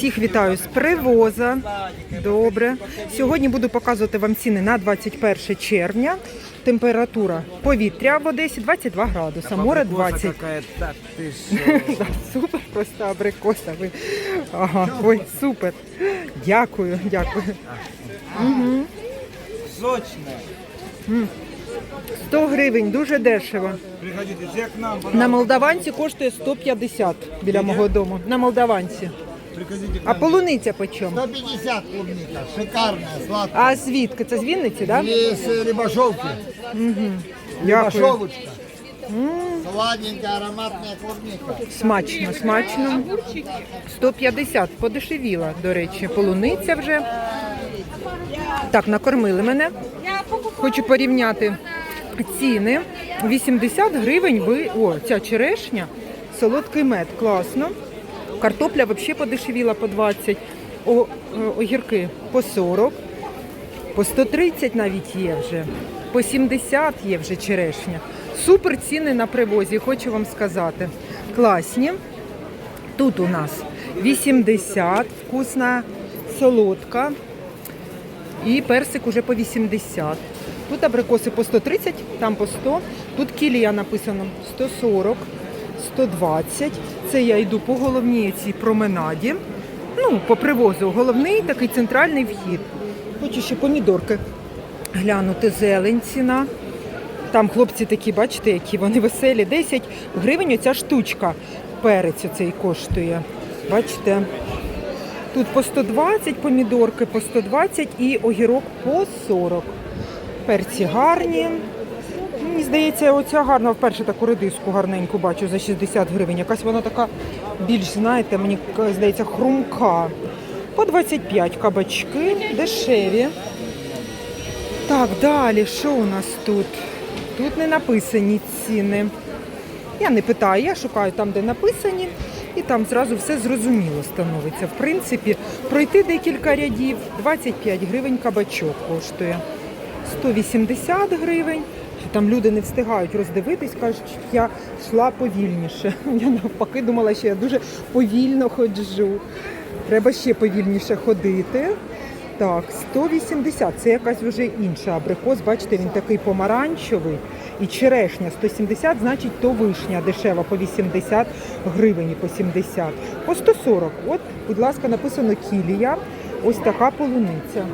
Всіх вітаю з привоза. Добре. Сьогодні буду показувати вам ціни на 21 червня. Температура повітря в Одесі 22 градуса, море 20. какая так ты что? Да, супер, просто абрикоса. Ви. Ага, ой, супер. Дякую, дякую. Сочная. 100 гривень, дуже дешево. Приходите все к нам, На молдаванці коштує 150 біля мого дому. На молдаванці. Приходите к А полуниця по чому? 150 клубника, шикарная, сладкая. А звідки? Це з Вінниці, так? Да? Есть э, рябошовки, Дякую. рябошовочка. Сладенькая, ароматная клубника. Смачно, смачно. 150 подешевіла, до речі, полуниця вже. Так, накормили мене. Хочу порівняти ціни. 80 гривень ви. О, ця черешня, солодкий мед, класно. Картопля взагалі подешевіла по 20, О, е, огірки по 40, по 130 навіть є вже, по 70 є вже черешня. Супер ціни на привозі, хочу вам сказати. Класні. Тут у нас 80, вкусна, солодка. І персик уже по 80. Тут абрикоси по 130, там по 100. Тут кілія написано 140, 120. Це я йду по головній цій променаді. Ну, по привозу. Головний такий центральний вхід. Хочу ще помідорки глянути. Зелень ціна. Там хлопці такі, бачите, які вони веселі. 10 гривень оця штучка. Перець оцей коштує. Бачите? Тут по 120 помідорки, по 120 і огірок по 40. Перці гарні. Мені здається, оця гарна вперше таку редиску гарненьку бачу за 60 гривень. Якась вона така більш, знаєте, мені здається, хрумка. По 25 кабачки, дешеві. Так, далі, що у нас тут? Тут не написані ціни. Я не питаю, я шукаю там, де написані, і там зразу все зрозуміло становиться. В принципі, пройти декілька рядів, 25 гривень кабачок коштує. 180 гривень. Там люди не встигають роздивитись, кажуть, що я йшла повільніше. Я навпаки думала, що я дуже повільно ходжу. Треба ще повільніше ходити. Так, 180, це якась вже інша абрикос. Бачите, він такий помаранчевий. І черешня 170, значить, то вишня дешева по 80 гривень по 70. По 140. От, будь ласка, написано кілія. Ось така полуниця.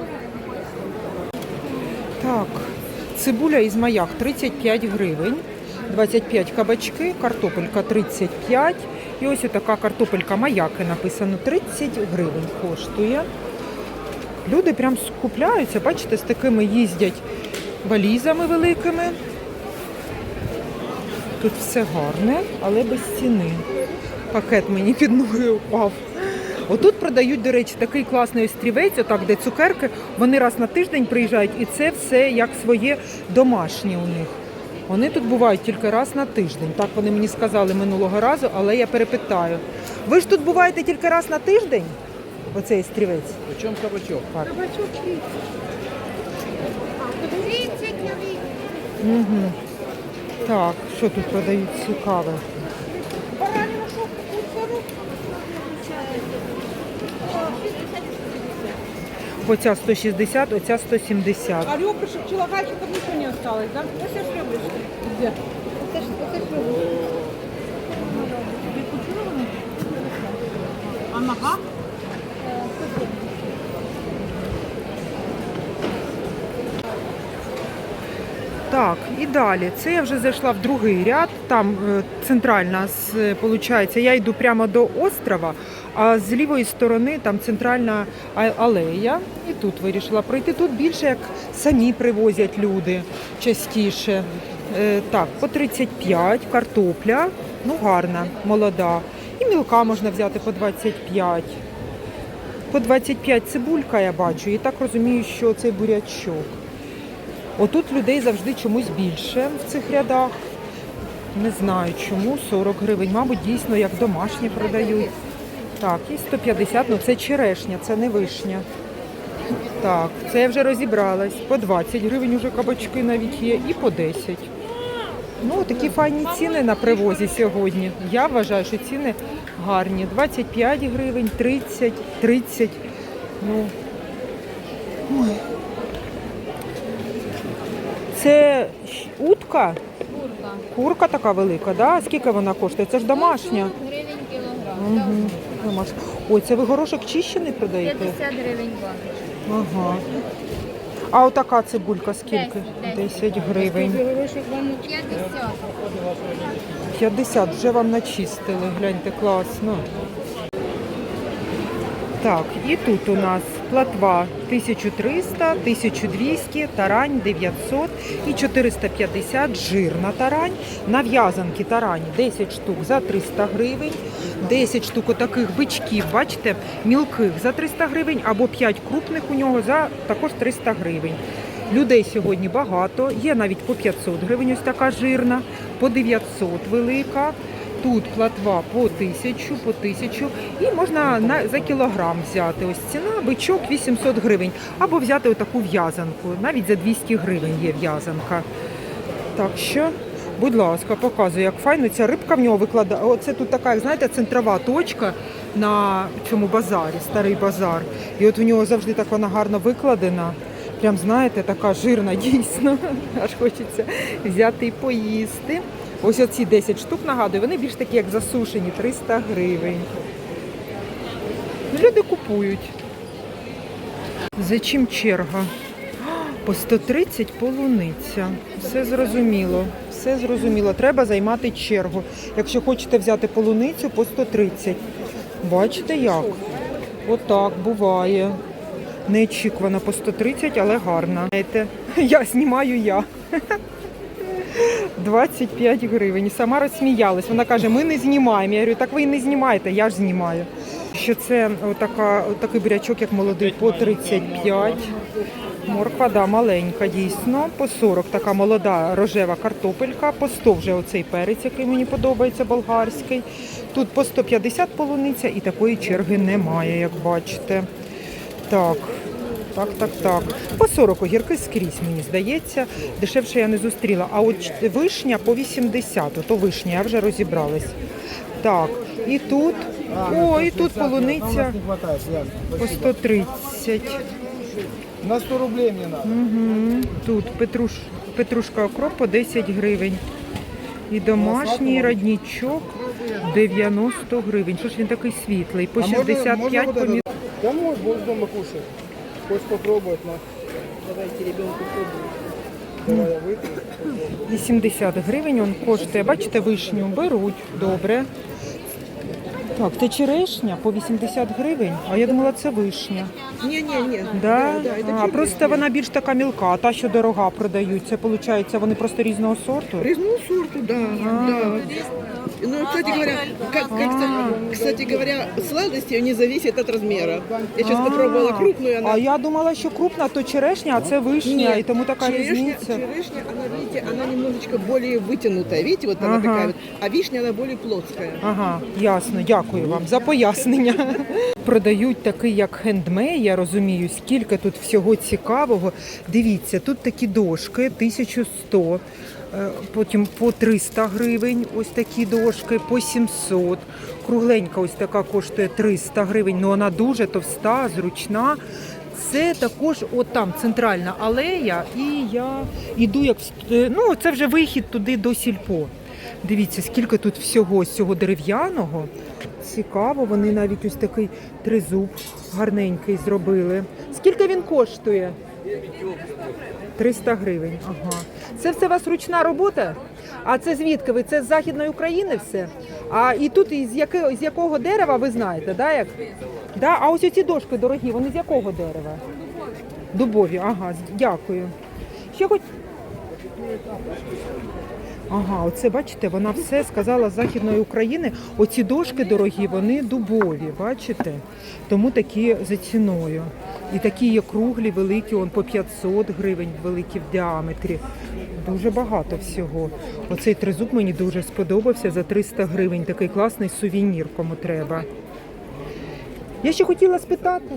Так, цибуля із маяк 35 гривень. 25 кабачки, картопелька 35. І ось така картопелька маяки написано 30 гривень коштує. Люди прям скупляються, бачите, з такими їздять валізами великими. Тут все гарне, але без ціни. Пакет мені під ноги впав. Отут продають, до речі, такий класний острівець, отак, де цукерки. Вони раз на тиждень приїжджають, і це все як своє домашнє у них. Вони тут бувають тільки раз на тиждень. Так вони мені сказали минулого разу, але я перепитаю. Ви ж тут буваєте тільки раз на тиждень? Оцей острівець? Почем кабачок? Так. 30 на вид. Угу. Так, що тут продають цікаве? Оця 160, оця 170. А ребрышек человечков ничего не осталось, да? Это ж ребрышки. Где? Це ж це ж ребрышки. А нога? Так, і далі. Це я вже зайшла в другий ряд. Там е, центральна, виходить, я йду прямо до острова, а з лівої сторони там центральна алея. І тут вирішила пройти. Тут більше як самі привозять люди частіше. Е, Так, по 35, картопля, ну гарна, молода. І мілка можна взяти по 25. По 25 цибулька я бачу, і так розумію, що це бурячок. Отут людей завжди чомусь більше в цих рядах. Не знаю чому, 40 гривень. Мабуть, дійсно як домашні продають. Так, і 150, ну це черешня, це не вишня. Так, це я вже розібралась. По 20 гривень уже кабачки навіть є і по 10. Ну, такі файні ціни на привозі сьогодні. Я вважаю, що ціни гарні. 25 гривень, 30, 30. Ну. Ой. Це утка? Курка. Курка така велика, да? Скільки вона коштує? Це ж домашня. 40 гривень кілограм. Угу. Домашня. Ой, це ви горошок чищений продаєте? 50 гривень баночка. Ага. А отака цибулька скільки? Десять, 10 гривень. 50. 50, вже вам начистили, гляньте, класно. Так, і тут у нас платва 1300, 1200, тарань 900 і 450 жирна тарань. На в'язанки тарані 10 штук за 300 гривень, 10 штук отаких бичків, бачите, мілких за 300 гривень або 5 крупних у нього за також 300 гривень. Людей сьогодні багато, є навіть по 500 гривень, ось така жирна, по 900 велика. Тут платва по 1000, по 1000 і можна на, за кілограм взяти. Ось ціна, бичок 800 гривень. Або взяти отаку в'язанку. Навіть за 200 гривень є в'язанка. Так що, будь ласка, показую, як файно ця рибка в нього викладає. Оце тут така, знаєте, центрова точка на цьому базарі, старий базар. І от у нього завжди так вона гарно викладена. Прям знаєте, така жирна дійсно. Аж хочеться взяти і поїсти. Ось оці 10 штук нагадую, вони більш такі, як засушені, 300 гривень. Люди купують. За чим черга? По 130 полуниця. Все зрозуміло. Все зрозуміло. Треба займати чергу. Якщо хочете взяти полуницю, по 130. Бачите як? Отак буває. Неочікувано по 130, але гарна. Знаєте, Я знімаю я. 25 гривень. Сама розсміялась. Вона каже, ми не знімаємо. Я говорю, так ви і не знімаєте, я ж знімаю. Що це отака, отакий бурячок, як молодий, по 35. Морква, да, маленька, дійсно. По 40 така молода рожева картопелька, по 100 вже оцей перець, який мені подобається, болгарський. Тут по 150 полуниця і такої черги немає, як бачите. Так, так, так, так. По 40 огірки скрізь, мені здається. Дешевше я не зустріла. А от вишня по 80. Ото вишня, я вже розібралась. Так, і тут, о, і тут полуниця Не по 130. На 100 рублей мне надо. Угу. Тут петруш, петрушка окроп по 10 гривень. І домашній роднічок 90 гривень. Що ж він такий світлий? По 65 можно вот помідорів. это? Да Хочешь попробовать, на. Давайте ребенку пробуем. Давай я вытру. 80 гривень він коштує. Бачите, вишню беруть. Добре. Так, це черешня по 80 гривень, а я думала, це вишня. Не, не, не. Да? а, просто вона більш така мілка, та, що дорога продають. Це виходить, вони просто різного сорту. Резную сорту, да, да. Ну, кстати говоря, как, как, кстати говоря, сладости не зависят от размера. Я сейчас попробовала крупную, она... А я думала, що крупна то черешня, а це вишня, і тому така черешня, різниця. черешня, она, видите, она немножечко более вытянутая. Видите, вот она Ага. такая вот. А вишня, она более плоская. Ага, ясно, дякую вам за пояснення. Продають такий, як хендмей, я розумію, скільки тут всього цікавого. Дивіться, тут такі дошки 1100, е, потім по 300 гривень, ось такі дошки, по 700. Кругленька ось така коштує 300 гривень, але вона дуже товста, зручна. Це також от там центральна алея, і я йду як е, ну це вже вихід туди до сільпо. Дивіться, скільки тут всього з цього дерев'яного. Цікаво, вони навіть ось такий тризуб гарненький зробили. Скільки він коштує? 300 гривень. Ага. Це все у вас ручна робота? А це звідки ви? Це з Західної України все? А і тут із, якого, з якого дерева ви знаєте, да, як? Да? А ось ці дошки дорогі, вони з якого дерева? Дубові, ага, дякую. Ще хоч. Ага, оце бачите, вона все сказала з Західної України. Оці дошки дорогі, вони дубові, бачите? Тому такі за ціною. І такі є круглі, великі, он по 500 гривень, великі в діаметрі. Дуже багато всього. Оцей тризуб мені дуже сподобався за 300 гривень. Такий класний сувенір, кому треба. Я ще хотіла спитати.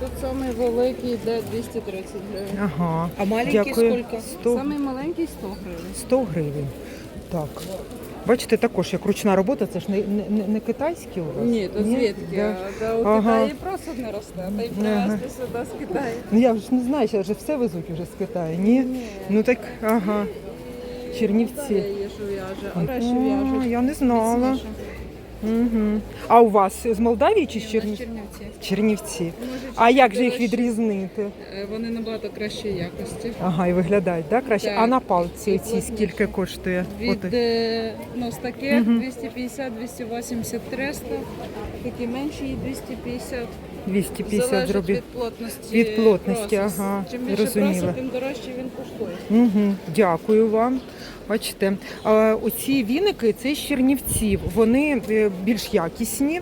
Тут самий великий йде 230 гривень. Ага. А маленький Дякую. скільки? 100, Самий маленький 100 гривень. 100 гривень. Так. Бачите, також як ручна робота, це ж не, не, не китайські у вас? Ні, то звідки? Да. Да, у Ага. Китаї просто не росте, та й Ага. привезти сюди з Китаю. Ну я ж не знаю, зараз вже все везуть уже з Китаю. Ні? Ну так, ага. Чернівці. Є, що в'яже, а решті А, я не знала. міцніше. Угу. А у вас з Молдавії чи з Ні, Чернів... Чернівці. Чернівці? А як же їх відрізнити? Е, Вони набагато кращої якості. Ага, і виглядають, да, краще? Так. А на палці І оці плотніше. скільки коштує? Від От, е, ну, з таких Мгм. 250, 280, 300, такі менші і 250. 250 Залежить від плотності. Від плотності, процесу. ага, Чим більше зрозуміла. тим дорожче він коштує. Угу, дякую вам. Бачите, оці віники це з Чернівців. Вони е, більш якісні.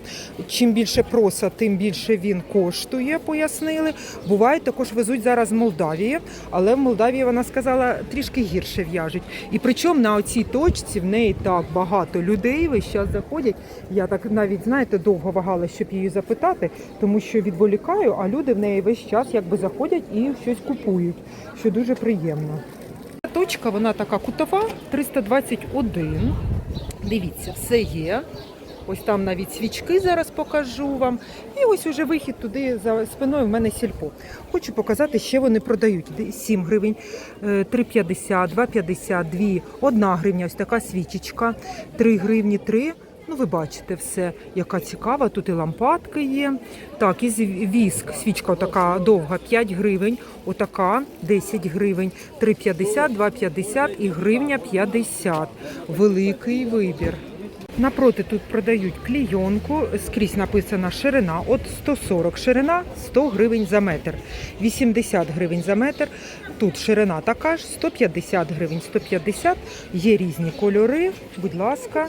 Чим більше проса, тим більше він коштує, пояснили. Бувають також везуть зараз з Молдавії, але в Молдавії вона сказала трішки гірше в'яжуть. І причому на оцій точці в неї так багато людей весь час заходять. Я так навіть знаєте довго вагала, щоб її запитати, тому що відволікаю, а люди в неї весь час якби заходять і щось купують, що дуже приємно. Точка, вона така кутова, 321. Дивіться, все є. Ось там навіть свічки зараз покажу вам. І ось уже вихід туди за спиною в мене сільпо. Хочу показати, ще вони продають. 7 гривень, е, 3,50, 2,50, 2, 1 гривня, ось така свічечка, 3 гривні, 3. Ну, ви бачите все, яка цікава. Тут і лампадки є. Так, і віск, свічка така довга, 5 гривень, отака 10 гривень, 3,50, 2,50 і гривня 50. Великий вибір. Напроти тут продають клійонку, скрізь написана ширина, от 140 ширина, 100 гривень за метр, 80 гривень за метр. Тут ширина така ж, 150 гривень, 150. Є різні кольори, будь ласка.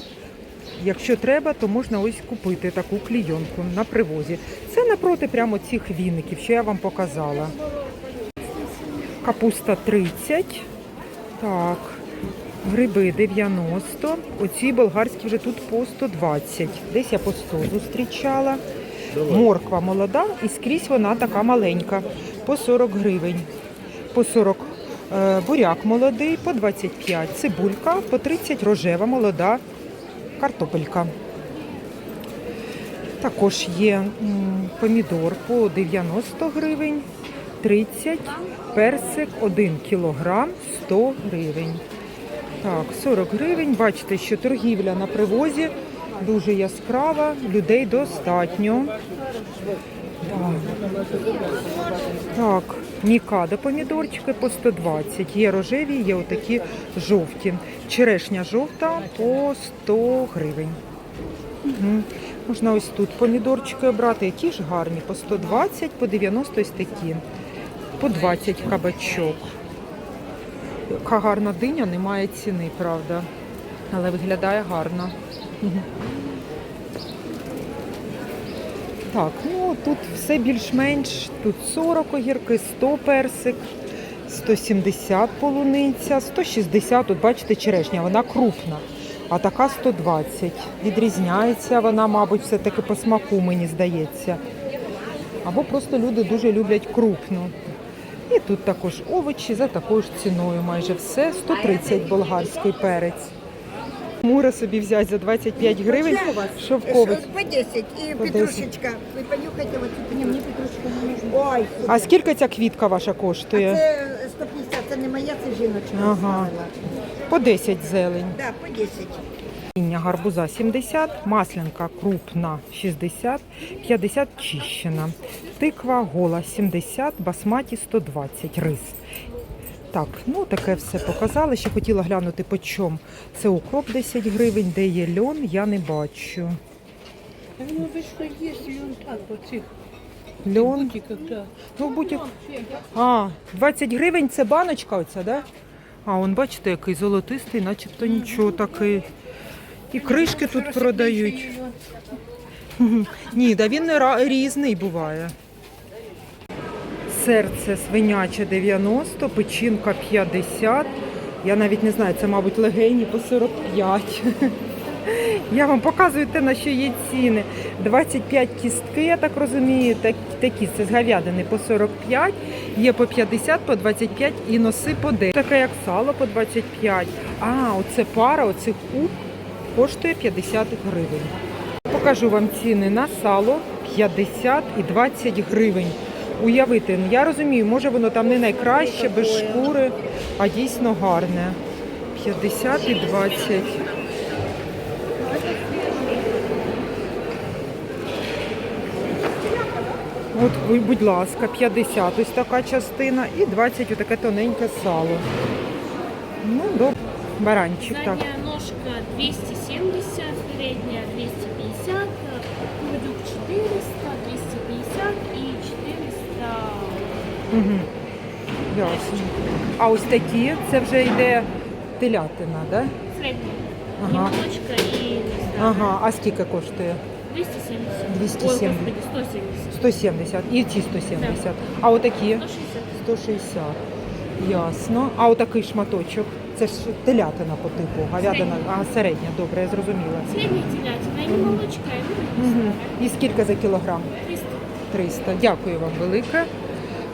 Якщо треба, то можна ось купити таку клійонку на привозі. Це напроти прямо цих віників, що я вам показала. Капуста 30. Так. Гриби 90. Оці болгарські вже тут по 120. Десь я по 100 зустрічала. Морква молода і скрізь вона така маленька. По 40 гривень. По 40 е, буряк молодий, по 25. Цибулька, по 30 рожева молода картопелька. Також є помідор по 90 гривень, 30, персик 1 кілограм 100 гривень. Так, 40 гривень. Бачите, що торгівля на привозі дуже яскрава, людей достатньо. Так, мікада помідорчики по 120. Є рожеві, є отакі жовті. Черешня жовта по 100 гривень. Мгм. Можна ось тут помідорчики обрати, які ж гарні, по 120, по 90 ось такі, по 20 кабачок. Яка гарна диня, немає ціни, правда. Але виглядає гарно. Мгм. Так, ну тут все більш-менш. Тут 40 огірки, 100 персик, 170 полуниця, 160, от бачите, черешня, вона крупна, а така 120. Відрізняється вона, мабуть, все-таки по смаку, мені здається. Або просто люди дуже люблять крупну. І тут також овочі за такою ж ціною майже все. 130 болгарський перець. Мура собі взяти за 25 гривень. Шовковий. По 10 и По 10. петрушечка. Вы понюхайте, вот не, мне петрушечка не нужна. Ой, А скільки ця квітка ваша а коштує? це 150, це не моя, це жіночка. Ага. оставила. По 10 зелень. Да, по 10. Насіння гарбуза 70, маслянка крупна 60, 50 чищена, тиква гола 70, басматі 120, рис. Так, ну таке все показали. Ще хотіла глянути по чому. Це укроп 10 гривень, де є льон, я не бачу. Ну, ви що є, він так, оцих Льон, ну будь А, 20 гривень це баночка оця, да? А, он бачите, який золотистий, начебто нічого такий. І кришки тут продають. Ні, да він різний буває. Серце свиняче 90, печінка 50. Я навіть не знаю, це, мабуть, легені по 45. Я вам показую те, на що є ціни. 25 кістки, я так розумію. Такі це з говядини по 45, є по 50, по 25 і носи по 10. Таке як сало по 25. А, оце пара, оцих ух коштує 50 гривень. Покажу вам ціни на сало 50 і 20 гривень. Уявити, ну, я розумію, може воно там не найкраще, без шкури, а дійсно гарне. 50 і 20. От, будь ласка, 50 ось така частина і 20 отаке тоненьке сало. Ну, добре. Баранчик, так. Задняя ножка 270, передняя 250, курдюк 400, 250 и 400 Угу. Ясно. А ось такі, це вже йде телятина, да? средняя. Ага. И молочка и Ага, а скільки коштує? 270. 270. Ой, господи, 170. 170. І ці 170. А отакі? 160. 160. Ясно. А отакий шматочок? Це ж телятина по типу, говядина, а середня, добре, я зрозуміла. Средняя телятина, и молочка, и ну, Угу. І скільки за кілограм? 300. 300. Дякую вам велике.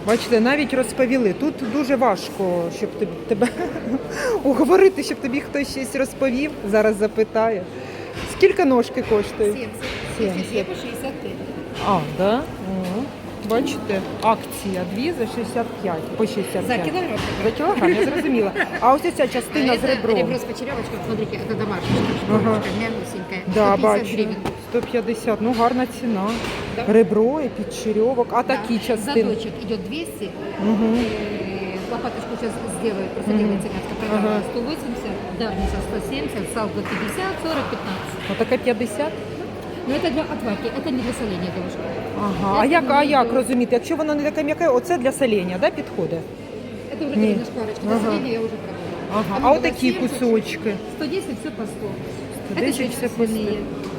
Бачите, навіть розповіли. Тут дуже важко, щоб тебе уговорити, щоб тобі хтось щось розповів. Зараз запитаю. Скільки ножки коштує? 70. 70. 70. 70. А, да? О, бачите, акція дві за 65, по 65. За килограмм. За кілограм, я зрозуміла. А ось ця частина з Это ребром. ребро с почеревочкой, смотрите, это домашняя Ага. шкурочка, мягусенькая. Да, 150 бачу. гривен. 150, ну гарна ціна. Ребро і підчерьовок. А такі Да. частини? Задочек идет 200. Угу. Э, Лопаточку сейчас сделаю, просто Мгм. делается мяско программа. Ага. 180, давница 170, салка 50, 40, 15. Отаке 50? Но это для отварки, это не для соления, девушка. Ага. А як, а як розуміти? Якщо воно не таке м'яке, оце для соління, да, підходить? Это уже Не. не. шкварочка, для Ага. соления я уже пробовала. Ага. Оно А было отакі 70, кусочки. 110, все по 100. Это Десять щечки все по свиные.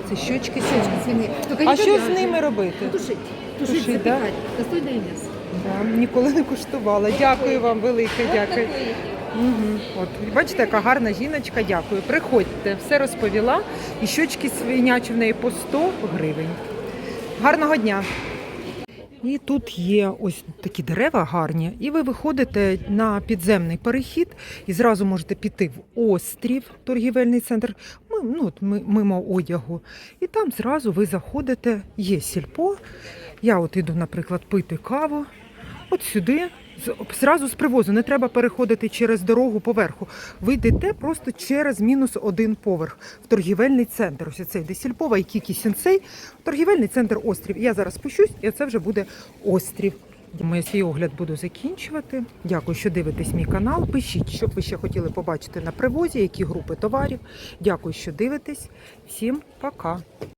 Це щочки Щечки сьогодні. свиные. Только А не що з говяжьи. ними робити? Тушить. Тушить, Тушить, да? запекать. Достойное мясо. Да, ніколи не куштувала. Дякую вам велике, дякую. Угу. От бачите, яка гарна жіночка. Дякую. Приходьте, все розповіла. І щочки свинячі в неї по 100 гривень. Гарного дня! І тут є ось такі дерева гарні, і ви виходите на підземний перехід і зразу можете піти в острів, торгівельний центр, ми- ну, от ми- мимо одягу. І там зразу ви заходите, є сільпо. Я от іду, наприклад, пити каву. От сюди, зразу з привозу, не треба переходити через дорогу поверху. Ви йдете просто через мінус один поверх в торгівельний центр. Ось цей де сільпо, Вайкікі Сінцей, торгівельний центр острів. Я зараз спущусь, і це вже буде острів. Думаю, свій огляд буду закінчувати. Дякую, що дивитесь мій канал. Пишіть, що б ви ще хотіли побачити на привозі, які групи товарів. Дякую, що дивитесь. Всім пока.